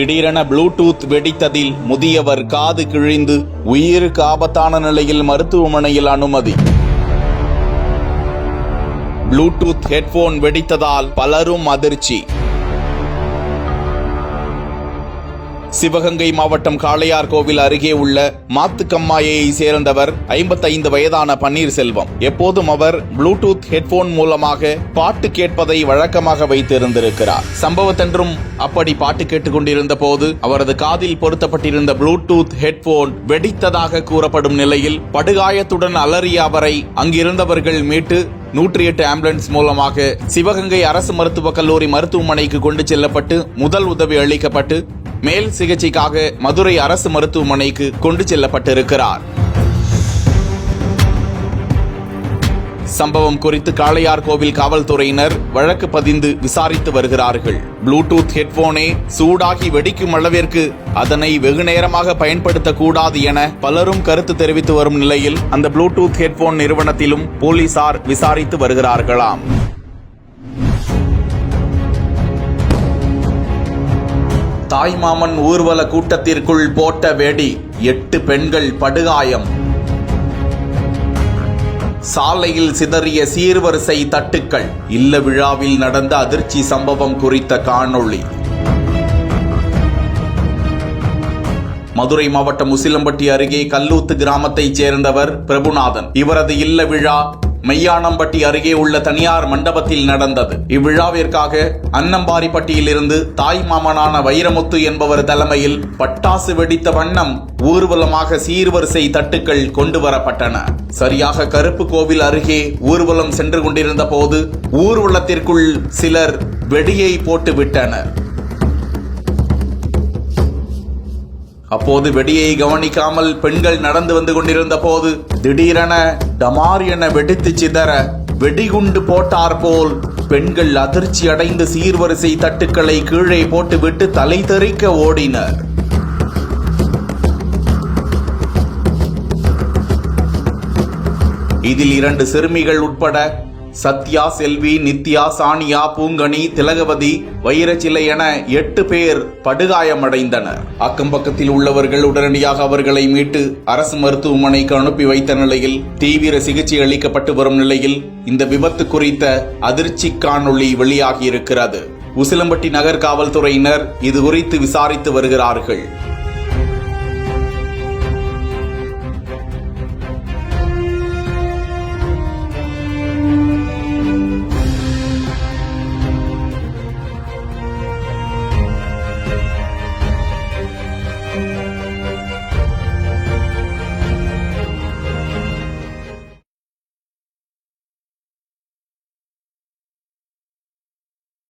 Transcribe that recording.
திடீரென ப்ளூடூத் வெடித்ததில் முதியவர் காது கிழிந்து உயிருக்கு ஆபத்தான நிலையில் மருத்துவமனையில் அனுமதி. ப்ளூடூத் ஹெட்போன் வெடித்ததால் பலரும் அதிர்ச்சி. சிவகங்கை மாவட்டம் காளையார் கோவில் அருகே உள்ள மாத்துக்கம்மாயை சேர்ந்தவர் ஐம்பத்தைந்து வயதான பன்னீர்செல்வம். எப்போதும் அவர் ப்ளூடூத் ஹெட்போன் மூலமாக பாட்டு கேட்பதை வழக்கமாக வைத்திருந்திருக்கிறார். சம்பவத்தன்றும் அப்படி பாட்டு கேட்டுக்கொண்டிருந்த போது அவரது காதில் பொருத்தப்பட்டிருந்த ப்ளூடூத் ஹெட்போன் வெடித்ததாக கூறப்படும் நிலையில் படுகாயத்துடன் அலறிய அவரை அங்கிருந்தவர்கள் மீட்டு நூற்றி எட்டு ஆம்புலன்ஸ் மூலமாக சிவகங்கை அரசு மருத்துவக் கல்லூரி மருத்துவமனைக்கு கொண்டு செல்லப்பட்டு முதல் உதவி அளிக்கப்பட்டு மேல் சிகிச்சைக்காக மதுரை அரசு மருத்துவமனைக்கு கொண்டு செல்லப்பட்டிருக்கிறார். சம்பவம் குறித்து காளையார் கோவில் காவல்துறையினர் வழக்கு பதிந்து விசாரித்து வருகிறார்கள். ப்ளூடூத் ஹெட்போனே சூடாகி வெடிக்கும் அளவிற்கு அதனை வெகு நேரமாக பயன்படுத்தக்கூடாது என பலரும் கருத்து தெரிவித்து வரும் நிலையில் அந்த ப்ளூடூத் ஹெட்போன் நிறுவனத்திலும் போலீசார் விசாரித்து வருகிறார்களாம். தாய்மாமன் ஊர்வல கூட்டத்திற்குள் போட்ட வெடி எட்டு பெண்கள் படுகாயம். சாலையில் சிதறிய சீர்வரிசை தட்டுக்கள். இல்ல விழாவில் நடந்த அதிர்ச்சி சம்பவம் குறித்த காணொளி. மதுரை மாவட்டம் உசிலம்பட்டி அருகே கல்லூத்து கிராமத்தைச் சேர்ந்தவர் பிரபுநாதன். இவரது இல்ல விழா மெய்யானம்பட்டி அருகே உள்ள தனியார் மண்டபத்தில் நடந்தது. இவ்விழாவிற்காக அன்னம்பாரிப்பட்டியிலிருந்து தாய் மாமனான வைரமுத்து என்பவர் தலைமையில் பட்டாசு வெடித்த வண்ணம் ஊர்வலமாக சீர்வரிசை தட்டுக்கள் கொண்டு வரப்பட்டன சரியாக கருப்பு கோவில் அருகே ஊர்வலம் சென்று கொண்டிருந்த போது ஊர்வலத்திற்குள் சிலர் வெடியை போட்டு விட்டனர் அப்போது வெடியை கவனிக்காமல் பெண்கள் நடந்து வந்து கொண்டிருந்த போது திடீரென டமார் என வெடித்து சிதற வெடிகுண்டு போட்டார் போல் பெண்கள் அதிர்ச்சி அடைந்து சீர்வரிசை தட்டுக்களை கீழே போட்டுவிட்டு தலை தெறிக்க ஓடினர். இதில் இரண்டு சிறுமிகள் உட்பட சத்யா செல்வி நித்யா சானியா பூங்கனி திலகவதி வைரச்சிலை என எட்டு பேர் படுகாயமடைந்தனர். அக்கம் பக்கத்தில் உள்ளவர்கள் உடனடியாக அவர்களை மீட்டு அரசு மருத்துவமனைக்கு அனுப்பி வைத்த நிலையில் தீவிர சிகிச்சை அளிக்கப்பட்டு வரும் நிலையில் இந்த விபத்து குறித்த அதிர்ச்சி காணொளி வெளியாகியிருக்கிறது. உசிலம்பட்டி நகர் காவல்துறையினர் இது குறித்து விசாரித்து வருகிறார்கள்.